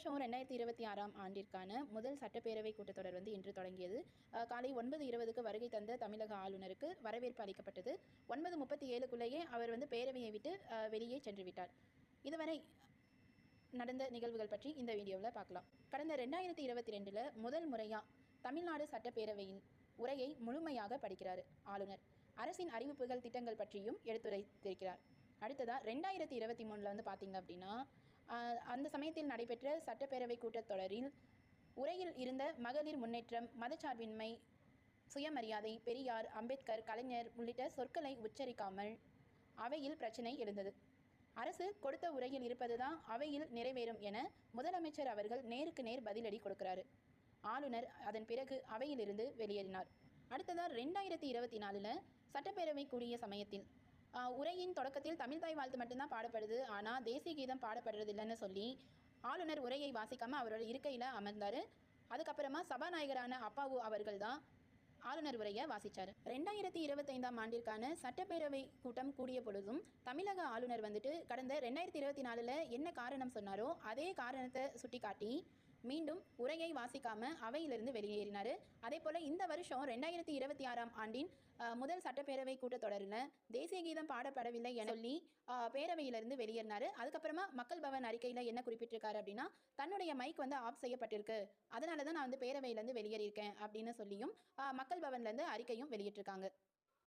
வருஷம் ரெண்டாயிரத்தி இருபத்தி ஆறாம் ஆண்டிற்கான முதல் சட்டப்பேரவை கூட்டத்தொடர் வந்து இன்று தொடங்கியது. காலை ஒன்பது இருபதுக்கு வருகை தந்த தமிழக ஆளுநருக்கு வரவேற்பு அளிக்கப்பட்டது. ஒன்பது முப்பத்தி ஏழுக்குள்ளேயே அவர் வந்து பேரவையை விட்டு வெளியே சென்று விட்டார். இதுவரை நடந்த நிகழ்வுகள் பற்றி இந்த வீடியோவில் பார்க்கலாம். கடந்த ரெண்டாயிரத்தி இருபத்தி ரெண்டில் முதல் முறையாக தமிழ்நாடு சட்டப்பேரவையின் உரையை முழுமையாக படிக்கிறார் ஆளுநர். அரசின் அறிவிப்புகள் திட்டங்கள் பற்றியும் எடுத்துரைத்திருக்கிறார். அடுத்ததாக ரெண்டாயிரத்தி இருபத்தி மூணில் வந்து பார்த்தீங்க அப்படின்னா அந்த சமயத்தில் நடைபெற்ற சட்டப்பேரவை கூட்டத்தொடரில் உரையில் இருந்த மகளிர் முன்னேற்றம் மதச்சார்பின்மை சுயமரியாதை பெரியார் அம்பேத்கர் கலைஞர் உள்ளிட்ட சொற்களை உச்சரிக்காமல் அவையில் பிரச்சனை எழுந்தது. அரசு கொடுத்த உரையில் இருப்பதுதான் அவையில் நிறைவேறும் என முதலமைச்சர் அவர்கள் நேருக்கு நேர் பதிலடி கொடுக்கிறாரு. ஆளுநர் அதன் பிறகு அவையிலிருந்து வெளியேறினார். அடுத்ததாக ரெண்டாயிரத்தி இருபத்தி நாலில் சட்டப்பேரவை கூடிய சமயத்தில் உரையின் தொடக்கத்தில் தமிழ் தாய் வாழ்த்து மட்டும்தான் பாடப்படுது. ஆனால் தேசிய கீதம் பாடப்படுறது இல்லைன்னு சொல்லி ஆளுநர் உரையை வாசிக்காமல் அவரோட இருக்கையில் அமர்ந்தார். அதுக்கப்புறமா சபாநாயகரான அப்பாவு அவர்கள் தான் ஆளுநர் உரையை வாசிச்சார். ரெண்டாயிரத்தி இருபத்தைந்தாம் ஆண்டிற்கான சட்டப்பேரவை கூட்டம் கூடிய பொழுதும் தமிழக ஆளுநர் வந்துட்டு கடந்த ரெண்டாயிரத்தி இருபத்தி நாலில் என்ன காரணம் சொன்னாரோ அதே காரணத்தை சுட்டிக்காட்டி மீண்டும் உரையை வாசிக்காம அவையிலிருந்து வெளியேறினார். அதே போல் இந்த வருஷம் ரெண்டாயிரத்தி இருபத்தி ஆறாம் ஆண்டின் முதல் சட்டப்பேரவை கூட்டத்தொடரில் தேசிய கீதம் பாடப்படவில்லை என சொல்லி பேரவையிலிருந்து வெளியேறினார். அதுக்கப்புறமா மக்கள் பவன் அறிக்கையில் என்ன குறிப்பிட்டிருக்காரு அப்படின்னா தன்னுடைய மைக் வந்து ஆஃப் செய்யப்பட்டிருக்கு. அதனால தான் நான் வந்து பேரவையிலேருந்து வெளியேறியிருக்கேன் அப்படின்னு சொல்லியும் மக்கள் பவன்லேருந்து அறிக்கையும் வெளியிட்டிருக்காங்க.